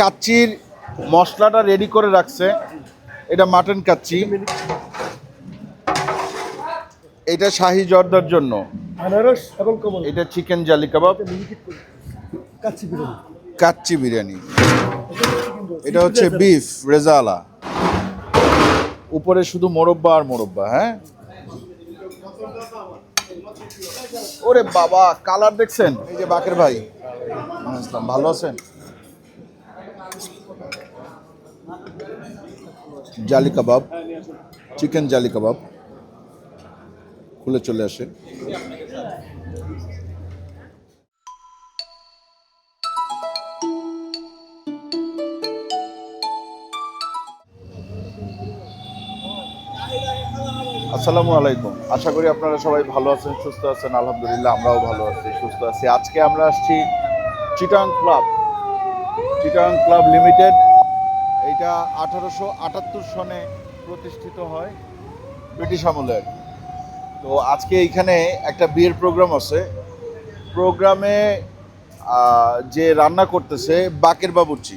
কাচ্চির মশলাটা রেডি করে রাখছে। এটা মাটন কাচ্চি। এটা শাহি জর্দার জন্য। আনারস এবং কমল। এটা চিকেন জালি কাবাব কাচ্চি বিরিয়ানি। কাচ্চি বিরিয়ানি। এটা হচ্ছে বিফ রেজালা। উপরে শুধু মোরব্বা আর মোরব্বা হ্যাঁ? ওরে বাবা কালার দেখছেন? এই যে বাকের ভাই। ভালো আছেন? জালি কাবাব, চিকেন জালি কাবাব, খুলে চলে আসে। আসসালামু আলাইকুম। আশা করি আপনারা সবাই ভালো আছেন, সুস্থ আছেন, আলহামদুলিল্লাহ আমরাও ভালো আছি, সুস্থ আছি। আজকে আমরা আসছি Chittagong club Chittagong club limited এইটা আঠারোশো আটাত্তর সনে প্রতিষ্ঠিত হয় ব্রিটিশ আমলের। তো আজকে এইখানে একটা বিয়ের প্রোগ্রাম আছে। প্রোগ্রামে যে রান্না করতেছে বাকের বাবুর্চি।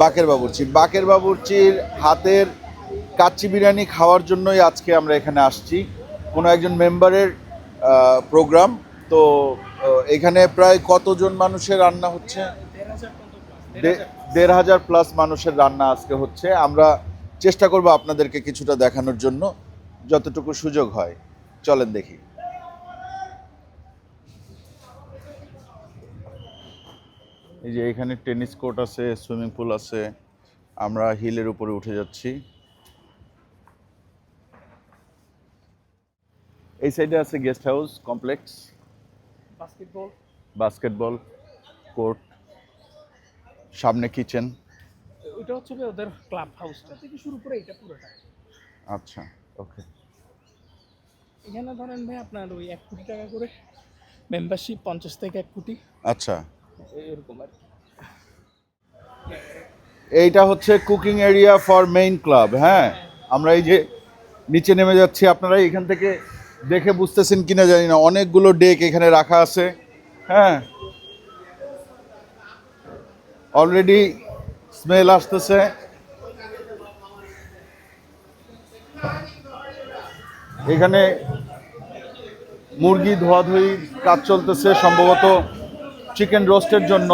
বাকের বাবুর্চি। বাকের বাবুর্চির হাতের কাচ্চি বিরিয়ানি খাওয়ার জন্যই আজকে আমরা এখানে আসছি। কোনো একজন মেম্বারের প্রোগ্রাম। তো এখানে প্রায় কতজন মানুষের রান্না হচ্ছে? দেড় হাজার প্লাস মানুষের রান্না আজকে হচ্ছে। আমরা চেষ্টা করব আপনাদেরকে কিছুটা দেখানোর জন্য যতটুকু সুযোগ হয়। চলেন দেখি। এই যে এখানে টেনিস কোর্ট আছে সুইমিং পুল আছে। আমরা হিলের উপরে উঠে যাচ্ছি। এই সাইডে আছে guest house complex basketball basketball court সামনে কিচেন ওইটা হচ্ছে গিয়ে ওদের ক্লাব হাউসটা থেকে শুরু করে এটা পুরোটা। আচ্ছা ওকে এখানে ধরেন ভাই আপনার ওই এক কোটি টাকা করে মেম্বারশিপ পঞ্চাশ থেকে এক কোটি। আচ্ছা। এরকম আর কি। এইটা হচ্ছে cooking area for main club হ্যাঁ? আমরা এই যে নিচে নেমে যাচ্ছি আপনারা এখান থেকে দেখে বুঝতেছেন কিনা জানি না। অনেকগুলো ডেক এখানে রাখা আছে হ্যাঁ? অলরেডি স্মেল আসতেছে। এখানে মুরগি ধোয়াধুয়ি কাজ চলতেছে সম্ভবত চিকেন রোস্টের জন্য।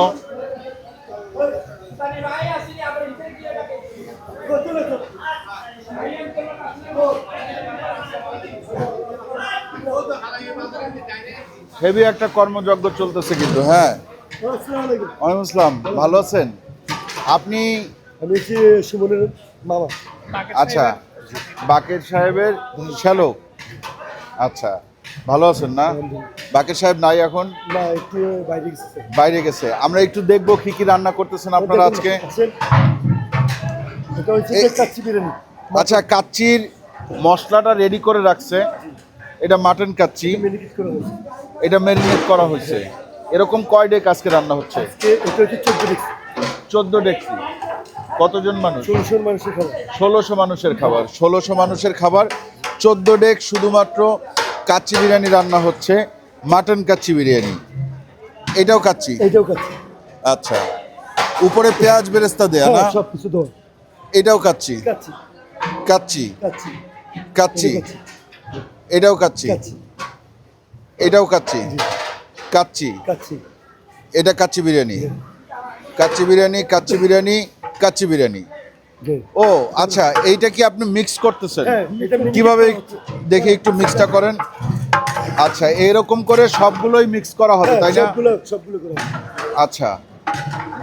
হেভি একটা কর্মযজ্ঞ চলতেছে কিন্তু হ্যাঁ। ওয়ালাইকুম আসসালাম। ভালো আছেন? আপনি আমি হচ্ছে সুমনের মামা। আচ্ছা বাকের সাহেবের শ্যালক। আচ্ছা ভালো আছেন না? বাকের সাহেব নাই এখন? না একটু বাইরে গেছে। বাইরে গেছে। আমরা একটু দেখব কি কি রান্না করতেছেন আপনারা আজকে। আচ্ছা কাচ্চির মশলাটা রেডি করে রাখছে। এটা মাটন কাচ্চি। এটা ম্যারিনেট করা হয়েছে। এরকম কয় ডেক আজকে রান্না হচ্ছে? চোদ্দ ডিক্স কতজন মানুষ? ষোলোশো মানুষের খাবার। ষোলোশো মানুষের খাবার। ষোলোশো মানুষের খাবার। চোদ্দ ডেক শুধুমাত্র কাচ্চি বিরিয়ানি রান্না হচ্ছে। মাটন কাচ্চি বিরিয়ানি। এটাও কাচ্চি? এইটাও কাচ্চি। আচ্ছা। উপরে পেঁয়াজ বেরেস্তা দেয়া না? হ্যাঁ, সব কিছু এটাও কাচ্চি? কাচ্চি। কাচ্চি? কাচ্চি। এটাও কাচ্চি। এটাও কাচ্চি? কাচ্চি। কাচ্চি। এটা কাচ্চি বিরিয়ানি। কাচ্চি বিরিয়ানি কাচ্চি বিরিয়ানি কাচ্চি বিরিয়ানি। ও আচ্ছা এইটা কি আপনি মিক্স করতেছেন? হ্যাঁ, কীভাবে দেখে একটু মিক্সটা করেন। আচ্ছা এরকম করে সবগুলোই মিক্স করা হবে হ্যাঁ, তাই না? আচ্ছা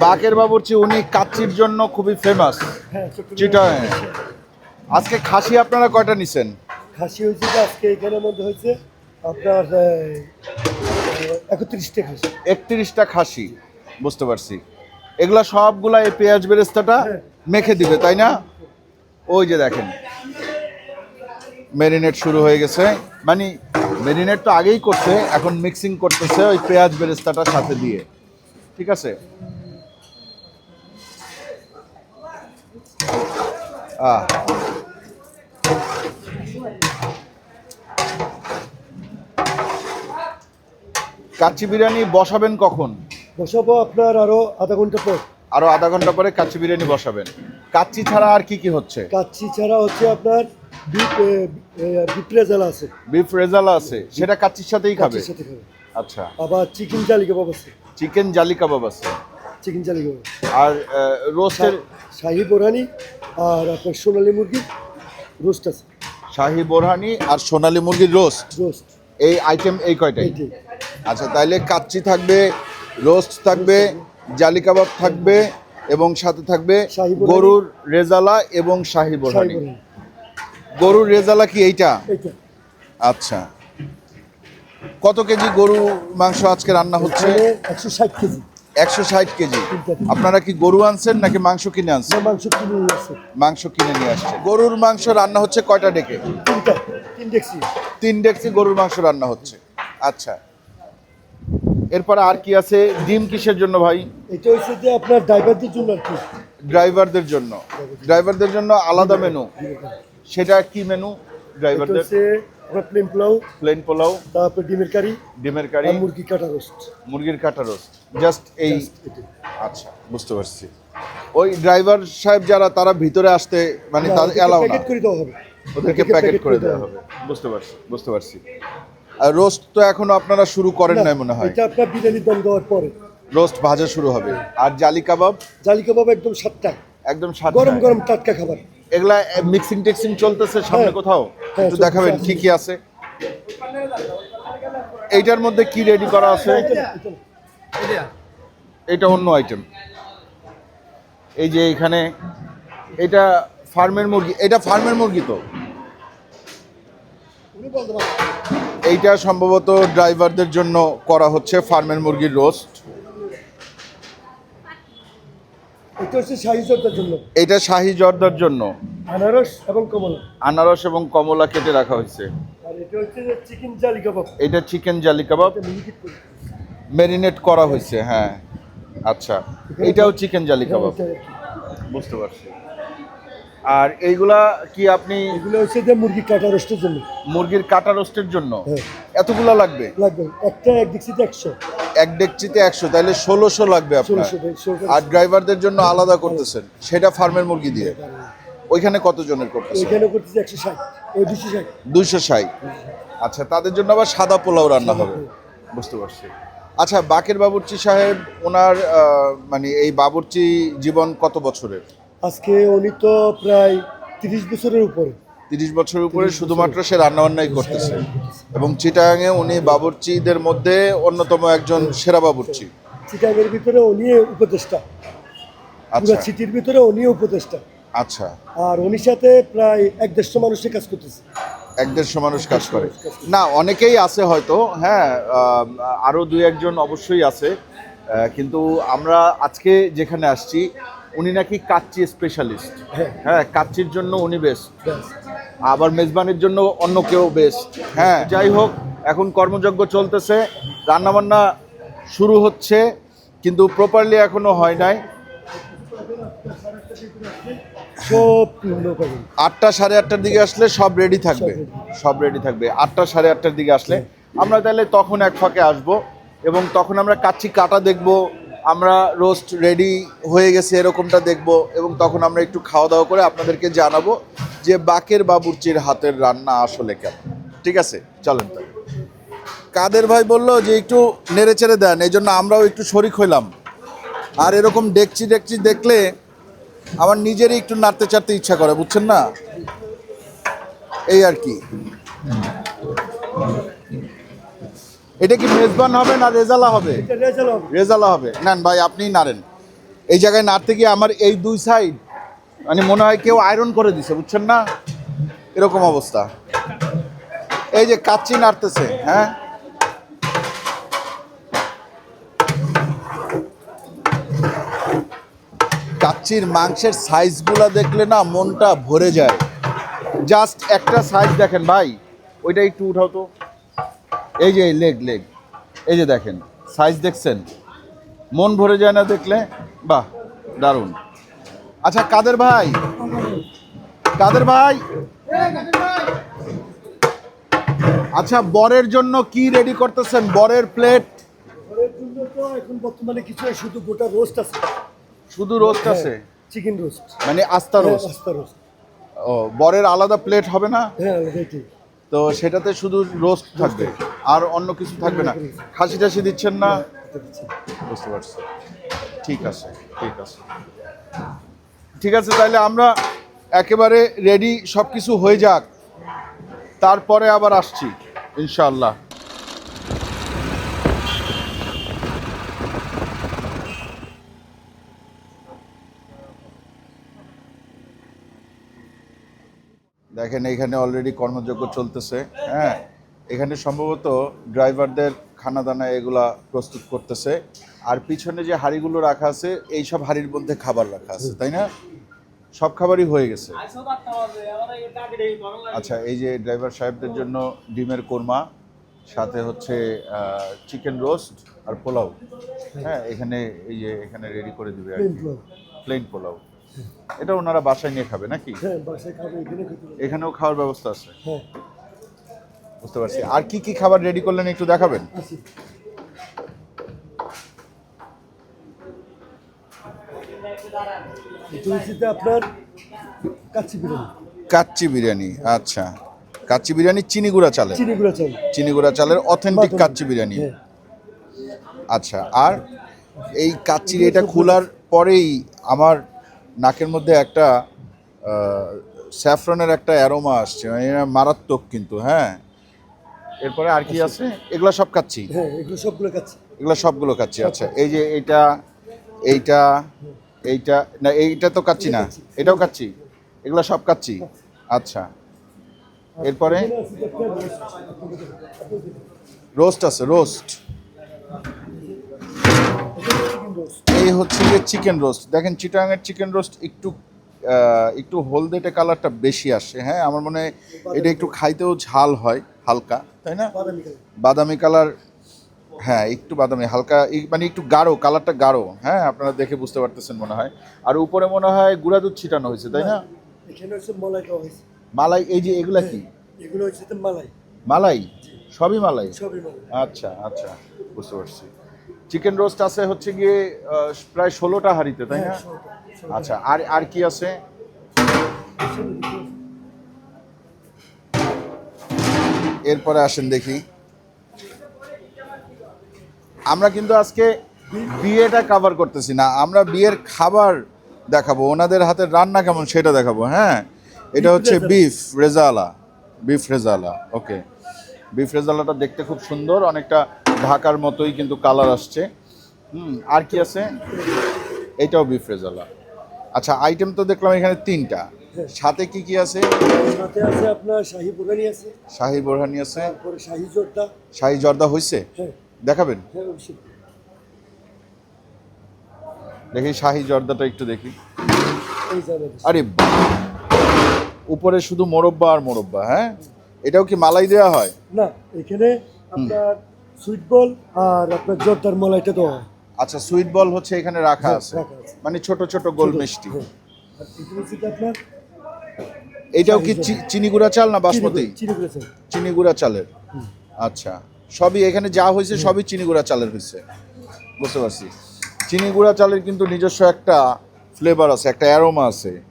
বাকের বাবুর্চি উনি কাচ্চির জন্য খুবই ফেমাস হ্যাঁ আজকে খাসি আপনারা কয়টা নিছেন? খাসি হয়েছে আজকে এখানের মধ্যে হয়েছে আপনার একত্রিশটা খাসি একত্রিশটা খাসি বুঝতে পারছি। এগুলা সবগুলা এই পেঁয়াজ বেরেস্তাটা হ্যাঁ। মেখে দিবে তাই না? ওই যে দেখেন ম্যারিনেট শুরু হয়ে গেছে। মানে ম্যারিনেট তো আগেই করছে এখন মিক্সিং করতেছে ওই পেঁয়াজ বেরেস্তাটার সাথে দিয়ে। ঠিক আছে? আহ কাচ্চি বিরিয়ানি বসাবেন কখন? বসাবো আপনার আরও আধা ঘণ্টা পর। আরও আধা ঘণ্টা পরে কাচ্চি বিরিয়ানি বসাবেন। কাচ্চি ছাড়া আর কি কি হচ্ছে? কাচ্চি ছাড়া হচ্ছে আপনার বিপ রেজালা আছে। বিফ রেজালা আছে। সেটা কাচ্চির সাথেই খাবে? সাথে খাবে। আচ্ছা। আবার চিকেন জালি কাবাব আছে। চিকেন জালি কাবাব আছে। চিকেন জালি কাবাব আর রোস্টের শাহি বোরানি আর আপনার সোনালি মুরগি রোস্ট আছে। শাহি বোরহানি আর সোনালী মুরগির রোস্ট। রোস্ট। এই আইটেম এই কয়টাই? আচ্ছা তাইলে কাচ্চি থাকবে রোস্ট থাকবে জালি কাবাব থাকবে এবং সাথে থাকবে গরুর রেজালা এবং শাহি বোরহানি। গরুর রেজালা কি এইটা? আচ্ছা। কত কেজি গরু মাংস আজকে রান্না হচ্ছে? একশো ষাট কেজি। একশো ষাট কেজি। আপনারা কি গরু আনছেন নাকি মাংস কিনে আনছেন? মাংস কিনে নিয়ে আসছে। মাংস কিনে নিয়ে আসছেন গরুর মাংস রান্না হচ্ছে কয়টা ডেকে? তিন ডেক্সি তিন ডেক্সি গরুর মাংস রান্না হচ্ছে। আচ্ছা। এরপরে আর কি আছে? ডিম কিসের জন্য ভাই? এটা হচ্ছে যে আপনার ড্রাইভারদের জন্য আর কি। ড্রাইভারদের জন্য। ড্রাইভারদের জন্য আলাদা মেনু সেটা কি মেনু ড্রাইভারদের? প্লেন পোলাও প্লেন পোলাও তারপর ডিমের কারি ডিমের কারি আর মুরগি কাটা রোস্ট মুরগির কাটা রোস্ট জাস্ট এই আচ্ছা বুঝতে পারছি। ওই ড্রাইভার সাহেব যারা তারা ভিতরে আসতে মানে তাদের এলাও না। প্যাকেট করে দেওয়া হবে। ওদেরকে প্যাকেট করে দেওয়া হবে। বুঝতে পারছি বুঝতে পারছি। রোস্ট তো এখনও আপনারা শুরু করেন নাই মনে হয়। এটা আপনার বিরিয়ানির দম দেওয়ার পরে। রোস্ট ভাজা শুরু হবে। আর জালি কাবাব? জালি কাবাব একদম সাতটা। একদম সাত গরম গরম টাটকা খাবার। এগুলা মিক্সিং টেক্সিং চলতেছে সামনে হ্যাঁ। কোথাও? হ্যাঁ, একটু দেখাবেন। কি কি আছে। এইটার মধ্যে কি রেডি করা আছে? এটা অন্য আইটেম এই যে এখানে এটা ফার্মের মুরগি এটা ফার্মের মুরগি তো? এইটা সম্ভবত ড্রাইভারদের জন্য করা হচ্ছে ফার্মের মুরগির রোস্ট। এটা হচ্ছে শাহি জর্দার জন্য। এটা শাহি জর্দার জন্য। আনারস এবং কমলা। আনারস এবং কমলা কেটে রাখা হয়েছে। আর এটা হচ্ছে চিকেন জালি কাবাব। এটা চিকেন জালি কাবাব। এটা ম্যারিনেট করা হয়েছে হ্যাঁ। আচ্ছা এটাও চিকেন জালি কাবাব। বুঝতে পারছি। আর এইগুলা কি আপনি এগুলো হচ্ছে যে মুরগি কাটা রোস্টের জন্য। মুরগির কাটা রোস্টের জন্য? হ্যাঁ। এতগুলা লাগবে? লাগবে। একটা এক ডিক্সিতে একশো। এক ডেকচিতে একশো তাহলে ষোলোশো লাগবে আপনার। আর ড্রাইভারদের জন্য আলাদা করতেছেন। সেটা ফার্মের মুরগি দিয়ে। ওইখানে কতজনের করতেছেন? এখানে করতেছে একশো ষাট। ওই দুশো ষাট। দুইশো ষাট। আচ্ছা তাদের জন্য আবার সাদা পোলাও রান্না হবে। বুঝতে পারছি। আচ্ছা বাকের বাবুর্চি সাহেব ওনার মানে এই বাবুর্চি জীবন কত বছরের? আজকে উনি তো প্রায় তিরিশ বছরের উপরে। তিরিশ বছরের উপরে শুধুমাত্র সে রান্নাবান্নাই করতেছে। এবং চিটাগাঙে উনি বাবুর্চিদের মধ্যে অন্যতম একজন সেরা বাবুর্চি। চিটাগের ভিতরে উনি উপদেষ্টা। আচ্ছা। পুরো সিটির ভিতরে উনি উপদেষ্টা। আচ্ছা। আর উনির সাথে প্রায় এক দেড়শো মানুষের কাজ করতেছে। এক দেড়শো মানুষ কাজ করে। না অনেকেই আছে হয়তো হ্যাঁ আহ, আরও দুই একজন অবশ্যই আছে। কিন্তু আমরা আজকে যেখানে আসছি উনি নাকি কাচ্চি স্পেশালিস্ট হ্যাঁ। হ্যাঁ কাচ্চির জন্য উনি বেস্ট আবার মেজবানের জন্য অন্য কেউ বেস্ট হ্যাঁ যাই হোক এখন কর্মযজ্ঞ চলতেছে রান্নাবান্না শুরু হচ্ছে কিন্তু প্রপারলি এখনও হয় নাই। সব আটটা সাড়ে আটটার দিকে আসলে সব রেডি থাকবে। সব রেডি থাকবে। আটটা সাড়ে আটটার দিকে আসলে। আমরা তাহলে তখন এক ফাঁকে আসব এবং তখন আমরা কাচ্চি কাটা দেখব। আমরা রোস্ট রেডি হয়ে গেছে, এরকমটা দেখব এবং তখন আমরা একটু খাওয়া দাওয়া করে আপনাদেরকে জানাব যে বাকের বাবুর্চির হাতের রান্না আসলে কেমন। ঠিক আছে? চলেন তাহলে। কাদের ভাই বলল যে একটু নেড়ে চেড়ে দেন, এই জন্য আমরাও একটু শরিক হইলাম। আর এরকম ডেকচি ডেকচি দেখলে আমার নিজেরই একটু নাড়তে চাড়তে ইচ্ছা করে, বুঝছেন না? এই আর কি। এটা কি মেজবান হবে না রেজালা হবে? রেজালা হবে। নেন ভাই আপনিই নাড়েন। এই জায়গায় নাড়তে গিয়ে আমার এই দুই সাইড মানে মনে হয় কেউ আয়রন করে দিছে বুঝছেন না? এরকম অবস্থা। এই যে কাচ্চি নাড়তেছে হ্যাঁ? কাচ্চির মাংসের সাইজগুলা দেখলে না মনটা ভরে যায়। জাস্ট একটা সাইজ দেখেন ভাই ওইটা একটু উঠাও তো। এই যে লেগ লেগ এই যে দেখেন সাইজ দেখছেন? মন ভরে যায় না দেখলে? বাহ দারুণ। আচ্ছা কাদের ভাই? কাদের ভাই? আচ্ছা বরের জন্য কি রেডি করতেছেন? বরের প্লেট ঘরের জন্য তো এখন বর্তমানে কিছু শুধু গোটা রোস্ট আছে। শুধু রোস্ট আছে? চিকেন রোস্ট মানে আস্তা রোস্ট আস্তা রোস্ট ও বরের আলাদা প্লেট হবে না? হ্যাঁ তো সেটাতে শুধু রোস্ট থাকবে আর অন্য কিছু থাকবে না। খাসি টাসি দিচ্ছেন না? বুঝতে পারছি। ঠিক আছে ঠিক আছে। ঠিক আছে তাহলে আমরা একেবারে রেডি সব কিছু হয়ে যাক। তারপরে আবার আসছি ইনশাল্লাহ দেখেন এখানে অলরেডি কর্মযজ্ঞ চলতেছে হ্যাঁ? এখানে সম্ভবত ড্রাইভারদের খানা দানা এগুলা প্রস্তুত করতেছে। আর পিছনে যে হাঁড়িগুলো রাখা আছে এই সব হাঁড়ির মধ্যে খাবার রাখা আছে তাই না? সব খাবারই হয়ে গেছে। আচ্ছা এই যে ড্রাইভার সাহেবদের জন্য ডিমের কোরমা সাথে হচ্ছে চিকেন রোস্ট আর পোলাও। হ্যাঁ এখানে এই যে এখানে রেডি করে দিবে আর কি। প্লেন পোলাও। এটা ওনারা বাসায় নিয়ে খাবে নাকি? হ্যাঁ। এখানেও খাওয়ার ব্যবস্থা আছে? হ্যাঁ। বুঝতে পারছি। আর কি কি খাবার রেডি করলেন একটু দেখাবেন? আপনার কাচ্চি বিরিয়ানি। কাচ্চি বিরিয়ানি আচ্ছা। কাচ্চি বিরিয়ানি চিনি গুঁড়া চালের? চিনি গুঁড়া চাল। চিনি গুঁড়া চালের অথেন্টিক কাচ্চি বিরিয়ানি। হ্যাঁ। আচ্ছা আর এই কাচ্চির এটা খোলার পরেই আমার নাকের মধ্যে একটা স্যাফরনের একটা অ্যারোমা আসছে মানে মারাত্মক কিন্তু হ্যাঁ। এরপরে আর কি আছে? এগুলো সব কাচ্ছি হ্যাঁ এগুলো সবগুলো কাচ্চি এগুলো সবগুলো কাচ্ছি আচ্ছা। এই যে এইটা এইটা এইটা না এইটা তো কাচ্ছি না। এটাও কাচ্ছি এগুলো সব কাচ্ছি আচ্ছা। এরপরে। রোস্ট আছে রোস্ট। এই হচ্ছে যে চিকেন রোস্ট দেখেন চিটাঙের চিকেন রোস্ট একটু একটু হলদেটে কালারটা বেশি আসে হ্যাঁ? আমার মনে হয় এটা একটু খাইতেও ঝাল হয় হালকা তাই না? বাদামি কালার হ্যাঁ একটু বাদামি হালকা মানে একটু গাঢ় কালারটা গাঢ় হ্যাঁ? আপনারা দেখে বুঝতে পারতেছেন মনে হয়। আর উপরে মনে হয় গুঁড়া দুধ ছিটানো হয়েছে তাই না? হচ্ছে মলাই এই যে এগুলা কি? এগুলো হচ্ছে মালাই। মালাই? সবই মালাই? সবই মালাই। আচ্ছা আচ্ছা বুঝতে পারছি। চিকেন রোস্ট আছে হচ্ছে গিয়ে প্রায় ষোলোটা হাঁড়িতে তাই না? হ্যাঁ। আচ্ছা আর আর কি আছে? এরপরে আসেন দেখি। আমরা কিন্তু আজকে বিয়েটা কভার করতেছি না আমরা বিয়ের খাবার দেখাবো। ওনাদের হাতের রান্না কেমন সেটা দেখাবো হ্যাঁ? এটা হচ্ছে beef rezala beef rezala okay beef রেজালাটা দেখতে খুব সুন্দর অনেকটা ঢাকার মতোই কিন্তু কালার আসছে। হুম আর কি আছে? এটাও বিফ রেজালা আচ্ছা আইটেম তো দেখলাম এখানে তিনটা। সাথে কি কি আছে? সাথে আছে আপনার শাহি বুরানি আছে। শাহি বোরহানি আছে। তারপরে শাহি জর্দা। শাহি জর্দা হয়েছে হ্যাঁ। দেখাবেন? হ্যাঁ দেখি শাহি জর্দাটা একটু দেখি। আরে উপরে শুধু মোরব্বা আর মোরব্বা হ্যাঁ? এটাও কি মালাই দেওয়া হয়? না এখানে আপনার সুইট বল আর আপনার জর্দার মলাইটা দেওয়া হয়। আচ্ছা সুইট বল হচ্ছে এখানে রাখা হ্যাঁ, আছে। রাখা আছে। মানে ছোট ছোট গোল মিষ্টি। হ্যাঁ। আর আপনার? এটাও কি চি- চিনি গুঁড়া চাল না বাসমতি? চিনি গুঁড়া চাল। চিনি গুঁড়া চালের। আচ্ছা সবই এখানে যা হয়েছে সবই চিনি গুঁড়া চালের হয়েছে। বুঝতে পারছি। চিনি গুঁড়া চালের কিন্তু নিজস্ব একটা ফ্লেভার আছে একটা অ্যারোমা আছে।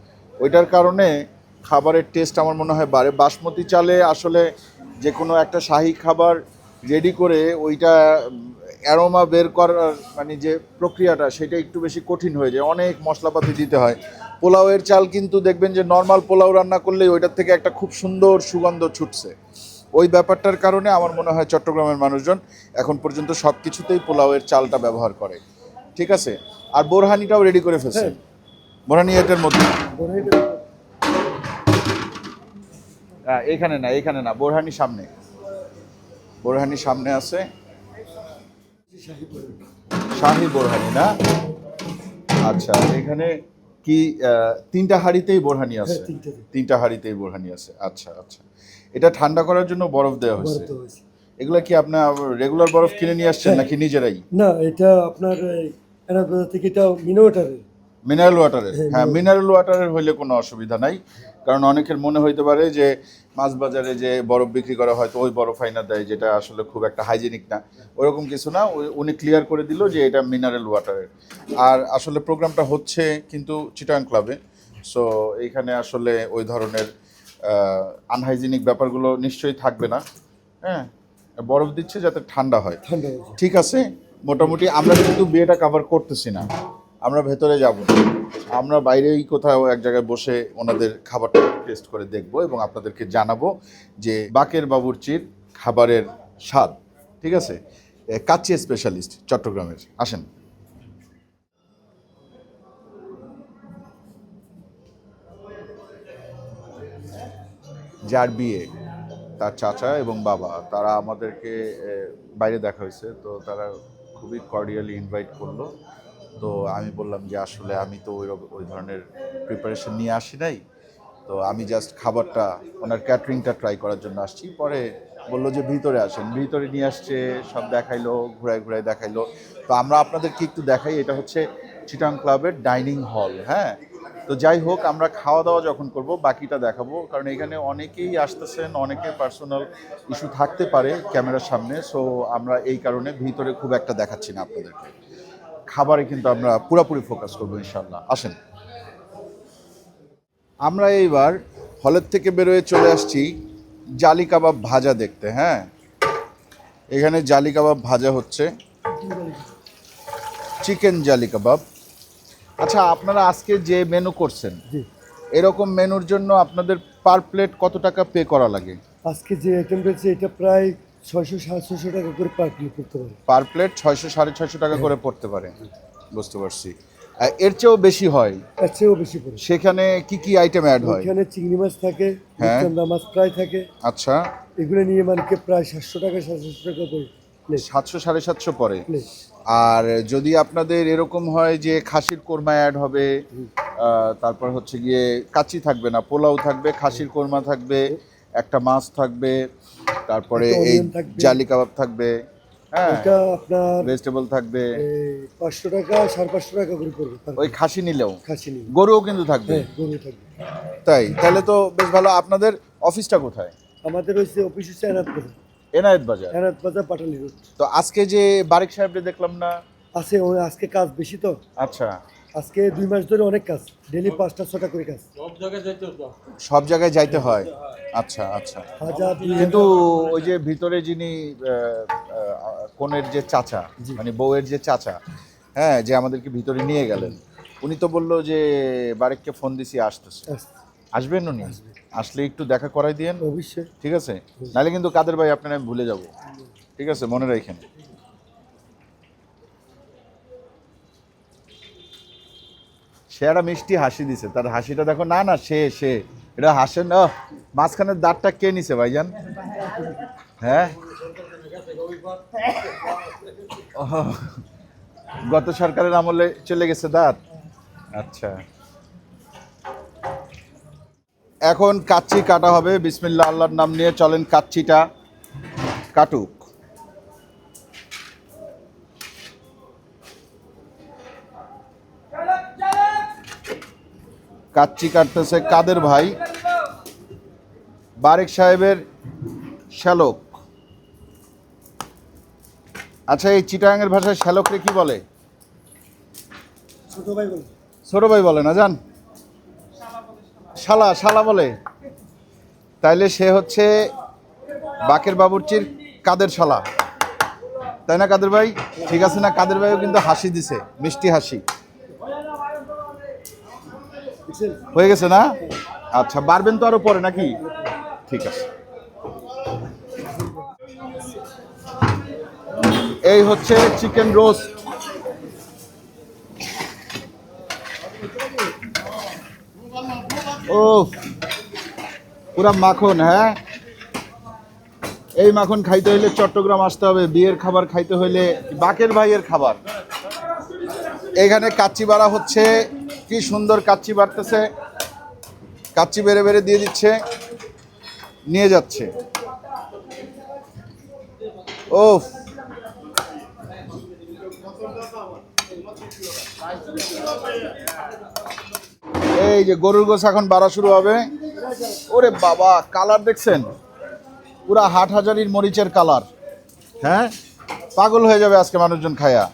ওইটার কারণে খাবারের টেস্ট আমার মনে হয় বাড়ে। বাসমতি চালে আসলে যে কোনো একটা শাহি খাবার রেডি করে ওইটা অ্যারোমা বের করার মানে যে প্রক্রিয়াটা সেটা একটু বেশি কঠিন হয়ে যায়। অনেক মশলাপাতি দিতে হয়। পোলাওয়ের চাল কিন্তু দেখবেন যে নর্মাল পোলাও রান্না করলেই ওইটার থেকে একটা খুব সুন্দর সুগন্ধ ছুটছে। ওই ব্যাপারটার কারণে আমার মনে হয় চট্টগ্রামের মানুষজন এখন পর্যন্ত সব কিছুতেই পোলাওয়ের চালটা ব্যবহার করে। ঠিক আছে? আর বোরহানিটাও রেডি করে ফেলছে। হ্যাঁ। বোরহানি এটার মধ্যে। হ্যাঁ, এখানে না এখানে না বোরহানি সামনে। বোরহানি সামনে আছে। শাহি বোরহানি না? আচ্ছা এখানে কি তিনটা হাঁড়িতেই বোরহানি আছে? হ্যাঁ, তিনটা হাঁড়িতেই বোরহানি আছে। আচ্ছা আচ্ছা। এটা ঠান্ডা করার জন্য বরফ দেওয়া হয়েছে। এগুলা কি আপনার রেগুলার বরফ কিনে নিয়ে আসছেন হ্যাঁ। নাকি নিজেরাই? না এটা আপনার থেকে এটা মিনোটারে মিনারেল ওয়াটারের হ্যাঁ, হ্যাঁ মিনারেল ওয়াটারের হইলে কোনো অসুবিধা নাই। কারণ অনেকের মনে হইতে পারে যে মাছ বাজারে যে বরফ বিক্রি করা হয় তো ওই বরফ আইনা দেয় যেটা আসলে খুব একটা হাইজেনিক না। ওরকম কিছু না উনি ক্লিয়ার করে দিল যে এটা মিনারেল ওয়াটারের আর আসলে প্রোগ্রামটা হচ্ছে কিন্তু চিটাং ক্লাবে সো এইখানে আসলে ওই ধরনের আনহাইজেনিক ব্যাপারগুলো নিশ্চয়ই থাকবে না। হ্যাঁ? বরফ দিচ্ছে যাতে ঠান্ডা হয়। ঠিক আছে? মোটামুটি আমরা কিন্তু বিয়েটা কভার করতেছি না। আমরা ভেতরে যাব আমরা বাইরেই কোথাও এক জায়গায় বসে ওনাদের খাবারটা টেস্ট করে দেখব এবং আপনাদেরকে জানাব যে বাকের বাবুর্চির খাবারের স্বাদ, ঠিক আছে? কাচ্চি স্পেশালিস্ট চট্টগ্রামের। আসেন। যার বিয়ে, তার চাচা এবং বাবা, তারা আমাদেরকে বাইরে দেখা হয়েছে, তো তারা খুবই কর্ডিয়ালি ইনভাইট করল। তো আমি বললাম যে আসলে আমি তো ওই ওই ধরনের প্রিপারেশন নিয়ে আসি নাই। তো আমি জাস্ট খাবারটা, ওনার ক্যাটারিংটা ট্রাই করার জন্য আসছি। পরে বলল যে ভিতরে আসেন। ভিতরে নিয়ে আসছে, সব দেখাইলো, ঘুরায় ঘুরায় দেখাইলো। তো আমরা আপনাদেরকে একটু দেখাই, এটা হচ্ছে চিটাং ক্লাবের ডাইনিং হল হ্যাঁ? তো যাই হোক, আমরা খাওয়া দাওয়া যখন করব, বাকিটা দেখাবো। কারণ এখানে অনেকেই আসতেছেন অনেকে পার্সোনাল ইস্যু থাকতে পারে ক্যামেরার সামনে। সো আমরা এই কারণে ভিতরে খুব একটা দেখাচ্ছি না আপনাদেরকে। খাবারে কিন্তু আমরা পুরোপুরি ফোকাস করব ইনশাল্লাহ আসেন। আমরা এইবার হলের থেকে বেরোয় চলে আসছি জালি কাবাব ভাজা দেখতে হ্যাঁ? এখানে জালি কাবাব ভাজা হচ্ছে। চিকেন জালি কাবাব। আচ্ছা আপনারা আজকে যে মেনু করছেন এরকম মেনুর জন্য আপনাদের পার প্লেট কত টাকা পে করা লাগে? আজকে যে আইটেম রয়েছে এটা প্রায় ছয়শো সাতশোশো টাকা করে পার প্লেট করতে পারে। পার প্লেট ছয়শো সাড়ে ছয়শো টাকা করে পড়তে পারে বুঝতে পারছি। এর চেয়েও বেশি হয়? তার চেয়েও বেশি পড়ে। সেখানে কি কি আইটেম অ্যাড হয়? এখানে চিংড়ি মাছ থাকে হ্যাঁ। চান্দা মাছ ফ্রাই থাকে। আচ্ছা। এগুলো নিয়ে মানুষকে প্রায় সাতশো টাকা সাতশো টাকা করে প্লেট সাতশো সাড়ে সাতশো পরে আর যদি আপনাদের এরকম হয় যে খাসির কোরমা অ্যাড হবে তারপর হচ্ছে গিয়ে কাচ্চি থাকবে না পোলাও থাকবে খাসির কোরমা থাকবে একটা মাছ থাকবে তারপরে এই জালি কাবাব থাকবে হ্যাঁ এটা আপনার ভেজিটেবল থাকবে। পাঁচশো টাকা সাড়ে পাঁচশো টাকা করে পড়বে ওই খাসি নিলেও। খাসি নিয়ে গরুও কিন্তু থাকবে। হ্যাঁ গরু থাকবে। তাই তাহলে তো বেশ ভালো। আপনাদের অফিসটা কোথায়? আমাদের হচ্ছে অফিস হচ্ছে এনাথ বাজার। এনায়েত বাজার? এনাথ বাজার পাটালি রোড। তো আজকে যে বারিক সাহেবকে দেখলাম না। আছে আজকে কাজ বেশি তো। আচ্ছা। আজকে দুই মাস ধরে অনেক কাজ। ডেলি পাঁচটা ছটা করে কাজ। সব জায়গায় যাইতে হয়? আচ্ছা আচ্ছা। হাজার দুই কিন্তু ওই যে ভিতরে যিনি আহ, আহ, কনের যে চাচা মানে বউয়ের যে চাচা হ্যাঁ যে আমাদেরকে ভিতরে নিয়ে গেলেন উনি তো বলল যে বারেককে ফোন দিছি আসতেছে। হাজার আসবেন উনি? আসলে একটু দেখা করাই দিয়েন। অবশ্যই। ঠিক আছে? নাহলে কিন্তু কাদের ভাই আপনারা আমি ভুলে যাব। ঠিক আছে? মনে রাখেন। সে একটা মিষ্টি হাসি দিছে। তার হাসিটা দেখো, না না, সে সে। এটা হাসে না মাঝখানের দাঁতটা কে নিছে ভাইজান? হ্যাঁ? গত সরকারের আমলে চলে গেছে দাঁত? আচ্ছা। এখন কাচ্চি কাটা হবে। বিসমিল্লা আল্লাহর নাম নিয়ে চলেন কাচ্চিটা কাটুক। কাচ্চি কাটতেছে কাদের ভাই? বারেক সাহেবের শ্যালক। আচ্ছা এই চিটাগাংয়ের ভাষায় শ্যালকরে কি বলে। ছোট ভাই বলে না জান? শালা শালা বলে। তাইলে সে হচ্ছে বাকের বাবুর্চির কাদের শালা? তাই না কাদের ভাই? ঠিক আছে না কাদের ভাইও কিন্তু হাসি দিছে মিষ্টি হাসি। হয়ে গেছে না? আচ্ছা বাড়বেন তো আরও পরে নাকি? ঠিক আছে। এই হচ্ছে চিকেন রোস্ট। ও, পুরা মাখন হ্যাঁ? এই মাখন খাইতে হইলে চট্টগ্রাম আসতে হবে, বিয়ের খাবার খাইতে হইলে বাকের ভাইয়ের খাবার। এখানে কাচ্চি বাড়া হচ্ছে কি সুন্দর কাচ্চি বাড়তেছে। কাচ্চি বেড়ে বেড়ে দিয়ে দিচ্ছে। নিয়ে যাচ্ছে। ও এই যে গরুর গোছ এখন বাড়া শুরু হবে। ওরে বাবা, কালার দেখছেন? পুরা হাট হাজারির মরিচের কালার। হ্যাঁ? পাগল হয়ে যাবে আজকে মানুষজন খায়া।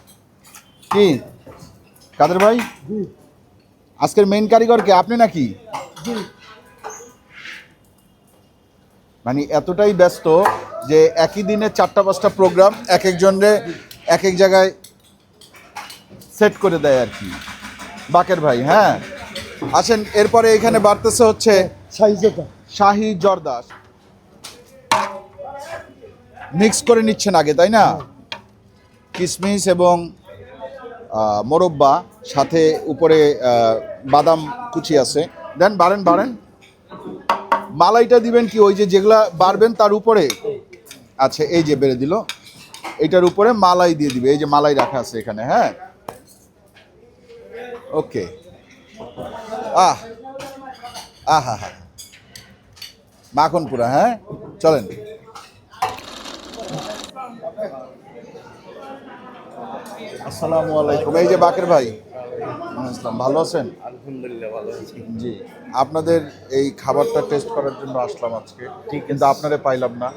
কি? কাদের ভাই? আজকের মেইন কারিগর কে? আপনি নাকি? মানে এতটাই ব্যস্ত যে একই দিনে চারটা পাঁচটা প্রোগ্রাম এক একজনের এক এক জায়গায় সেট করে দেয় আর কি। বাকের ভাই হ্যাঁ? আসেন এরপরে এখানে বাড়তেছে হচ্ছে শাহি জর্দাস মিক্স করে নিচ্ছেন আগে তাই না? কিশমিশ এবং মোরব্বা সাথে উপরে বাদাম কুচি আছে। দেন, বাড়েন বাড়েন। মালাইটা দিবেন কি, ওই যে যেগুলা বাড়বেন তার উপরে? আচ্ছা এই যে বেড়ে দিল। এটার উপরে মালাই দিয়ে দিবে, এই যে মালাই রাখা আছে এখানে হ্যাঁ? ওকে। আহ, আহা, হা মাখন পুরা হ্যাঁ? চলেন। আসসালামু আলাইকুম। এই যে বাকের ভাই। আসসালাম ভালো আছেন? আলহামদুলিল্লাহ ভালো আছি। জি। আপনাদের এই খাবারটা টেস্ট করার জন্য আসলাম আজকে ঠিক কিন্তু আপনারে পাইলাম না।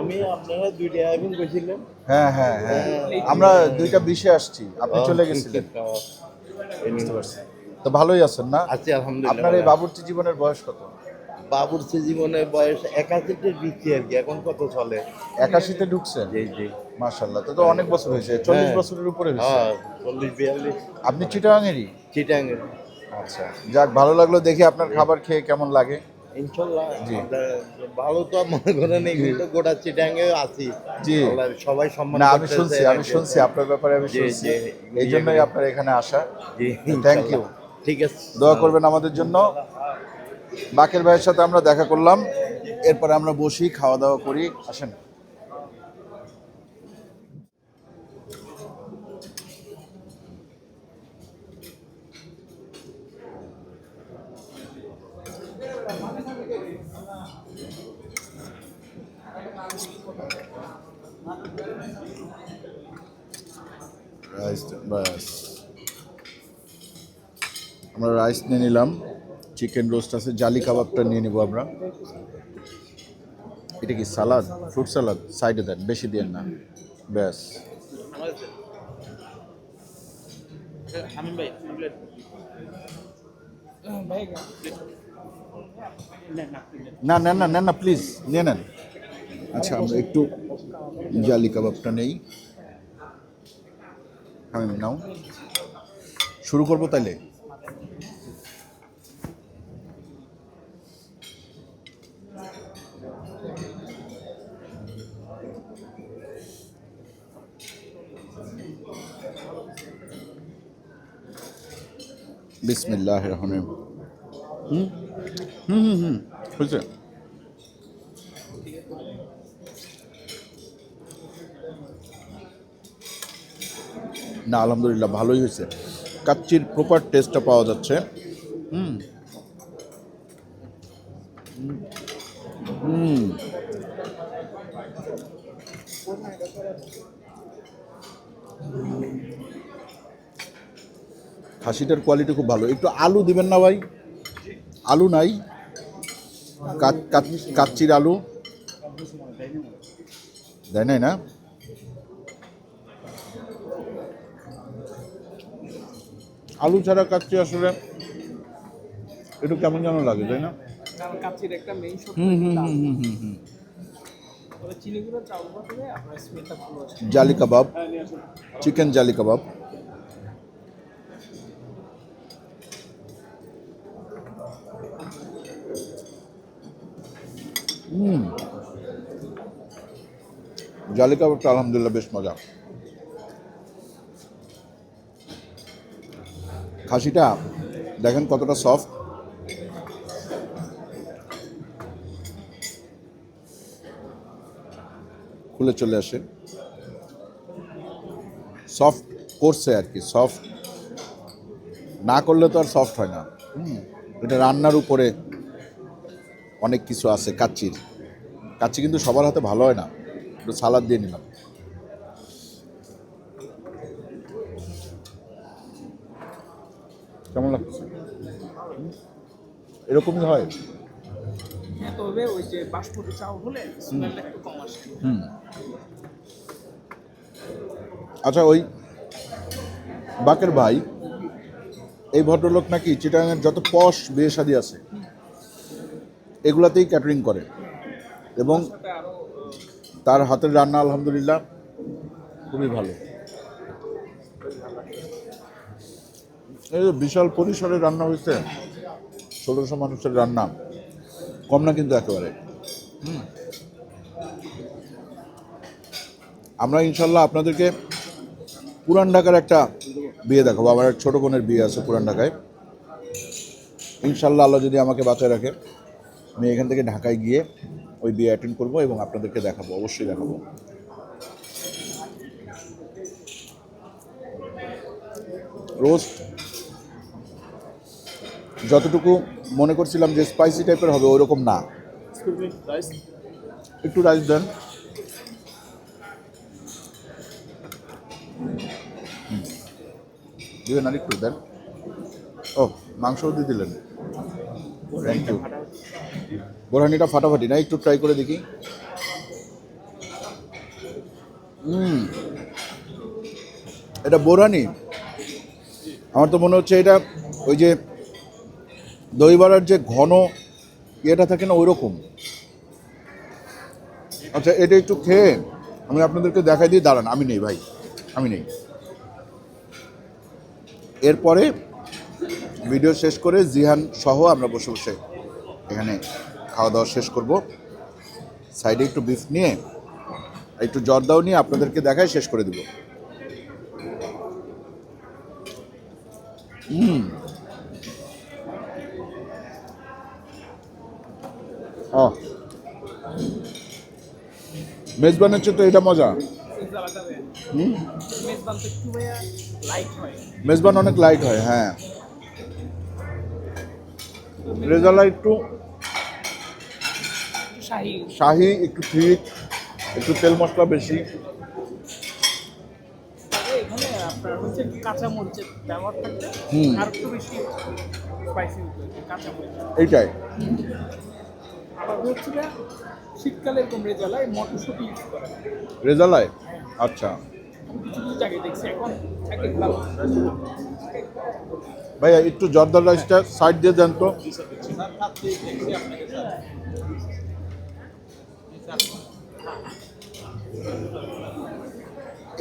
আমি আপনারা দুইটা আইফোন কইছিলেন হ্যাঁ হ্যাঁ হ্যাঁ। আমরা দুইটা বিশে আসছি আপনি চলে গেছিলেন। বুঝতে পারছি। তো ভালোই আছেন না? আছি আলহামদুলিল্লাহ আপনার এই। বাবুর্চি জীবনের বয়স কত? বাবুর সে জীবনের বয়স একাশিতে দিচ্ছি আর কি এখন কত চলে? একাশিতে ঢুকছেন? জি জি। মাশাল্লাহ তো তো অনেক বছর হয়েছে চল্লিশ হ্যাঁ। বছরের উপরে হয়েছে। হ্যাঁ চল্লিশ বিয়াল্লিশ। আপনি চিটাগাঙেরই চিটাঙ্গে। আচ্ছা যাক ভালো লাগল দেখি আপনার খাবার খেয়ে কেমন লাগে? ইনশাল্লাহ। ভালো তো মনে করেন গোটা চিটাঙ্গে আছি। জি। সবাই সম্মান আমি শুনছি আমি শুনছি আপনার ব্যাপারে আমি শুনছি। এই জন্যই আপনার এখানে আসা। জি you. ইনশাল্লাহ। ঠিক আছে। দোয়া করবেন আমাদের জন্য। বাকের ভাইয়ের সাথে আমরা দেখা করলাম। এরপরে আমরা বসি খাওয়া দাওয়া করি। আসেন রাইস বাস আমরা রাইস নিয়ে নিলাম। চিকেন রোস্ট আছে, জালি কাবাবটা নিয়ে নিব আমরা। এটা কি সালাদ? ফ্রুট সালাদ সাইডে দেন, বেশি দেন না। ব্যাস। না নেন না নেন না প্লিজ নিয়ে নেন। আচ্ছা আমরা একটু জালি কাবাবটা নেই। আমি নাও শুরু করব তাইলে? বিসমিল্লাহ রহমান হুম? হুম হুম হুম। হয়েছে। না, আলহামদুলিল্লাহ, ভালোই হয়েছে। কাচ্চির প্রপার টেস্টটা পাওয়া যাচ্ছে। হুম হুম। খাসিটার কোয়ালিটি খুব ভালো। একটু আলু দিবেন না ভাই? আলু নাই। কাচ- কাচ- কাচ্চির আলু। দেয় নাই না? আলু ছাড়া কাচ্চি আসলে একটু কেমন যেন লাগে তাই না? জালি কাবাব। চিকেন জালি শর্ত হুম হুম হুম হুম হুম হুম তবে চিনি গুঁড়ো চাউল বাটলে আপনার স্মেলটা ভালো আসে জালি কাবাব হ্যাঁ নিয়ে আসুন চিকেন জালি কাবাব হুম জালি কাবাবটা আলহামদুলিল্লাহ বেশ মজা। খাসিটা, দেখেন কতটা সফট খুলে চলে আসে। সফট করছে আর কি সফট না করলে তো আর সফট হয় না। এটা রান্নার উপরে অনেক কিছু আছে, কাচ্চির। কাচ্চি কিন্তু সবার হাতে ভালো হয় না। একটু সালাদ দিয়ে নিলাম। কেমন লাগছে? এরকমই হয়। হ্যাঁ তবে ওই যে বাসমতি চাউল হলে স্মেলটা একটু কম আসে। হুম। আচ্ছা ওই বাকের ভাই এই ভদ্রলোক নাকি চিটাঙের যত পশ বিয়ে শাদী আছে এগুলাতেই ক্যাটারিং করে। এবং তার হাতের রান্না আলহামদুলিল্লাহ খুবই ভালো। এই বিশাল পরিসরে রান্না হয়েছে, ষোলোশো মানুষের রান্না, কম না কিন্তু একেবারে। আমরা ইনশাল্লাহ আপনাদেরকে পুরান ঢাকার একটা বিয়ে দেখাবো আমার এক ছোটো বোনের বিয়ে আছে পুরান ঢাকায়। ইনশাল্লাহ আল্লাহ যদি আমাকে বাঁচায় রাখে, আমি এখান থেকে ঢাকায় গিয়ে ওই বিয়ে অ্যাটেন্ড করব এবং আপনাদেরকে দেখাবো অবশ্যই দেখাবো। রোস্ট যতটুকু মনে করছিলাম যে স্পাইসি টাইপের হবে ওইরকম না। একটু রাইস দেন। দিবেন আর একটু দেন। ও মাংসও দিয়ে দিলেন। থ্যাংক ইউ বোরহানিটা ফাটাফাটি, না? একটু ট্রাই করে দেখি। এটা বোরহানি? আমার তো মনে হচ্ছে এটা ওই যে দই বড়ার যে ঘন ইয়েটা থাকে না ওই রকম আচ্ছা এটা একটু খেয়ে আমি আপনাদেরকে দেখাই দিই দাঁড়ান। আমি নেই ভাই, আমি নেই। এরপরে ভিডিও শেষ করে জিহান সহ আমরা বসে বসে এখানে খাওয়া দাওয়া শেষ করব। সাইডে একটু বিফ নিয়ে, একটু জর্দাও নিয়ে আপনাদেরকে দেখায় শেষ করে দিব। হুম। মেজবানের চেয়ে তো এটা মজা। মেজবান অনেক লাইট হয় হ্যাঁ। রেজালা একটু একটু শাহি। শাহি একটু ঠিক একটু তেল মশলা বেশি। তবে এখানে আপনার হচ্ছে কাঁচা মরিচের ব্যবহার থাকলে আর একটু বেশি স্পাইসি কাঁচা মরিচ। এইটাই। আবার হচ্ছে শীতকালে এরকম রেজালায় মটরশুঁটি ইউজ করে রেজালায়? আচ্ছা। ভাইয়া একটু জর্দার রাইসটা সাইড দিয়ে দেন তো।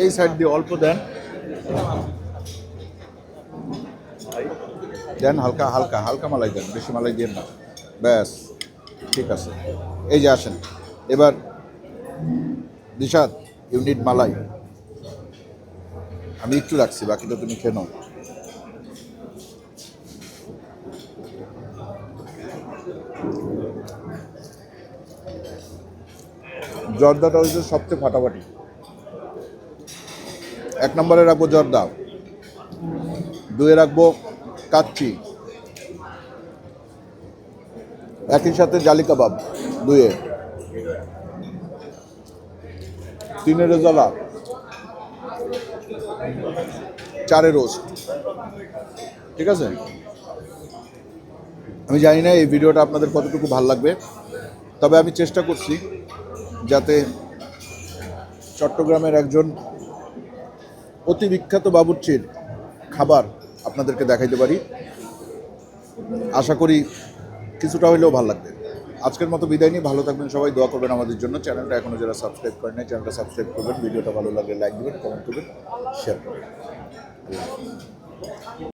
এই সাইড দিয়ে অল্প দেন। দেন হালকা হালকা হালকা মালাই দেন, বেশি মালাই দিয়ে না। ব্যাস, ঠিক আছে। এই যে আসেন, এবার দিশাদ ইউনিট মালাই। আমি একটু রাখছি, বাকিটা তুমি খেয়ে নাও। জর্দাটা হচ্ছে সবচেয়ে ফাটাফাটি। এক নম্বরে রাখব জর্দা। দুয়ে রাখব কাচ্চি। একই সাথে জালি কাবাব দুয়ে। তিনে রেজালা। চারে রোস্ট ঠিক আছে? আমি জানি না এই ভিডিওটা আপনাদের কতটুকু ভালো লাগবে, তবে আমি চেষ্টা করছি। চট্টগ্রামের একজন অতি বিখ্যাত বাবুর্চির খাবার আপনাদেরকে দেখাইতে পারি। আশা করি কিছুটা হলেও ভালো লাগবে। আজকের মতো বিদায় নিয়ে ভালো থাকবেন সবাই, দোয়া করবেন আমাদের জন্য। চ্যানেলটা এখনও যারা সাবস্ক্রাইব করেন নাই, চ্যানেলটা সাবস্ক্রাইব করবেন। ভিডিওটা ভালো লাগলে লাইক দেবেন কমেন্ট করবেন শেয়ার করবেন।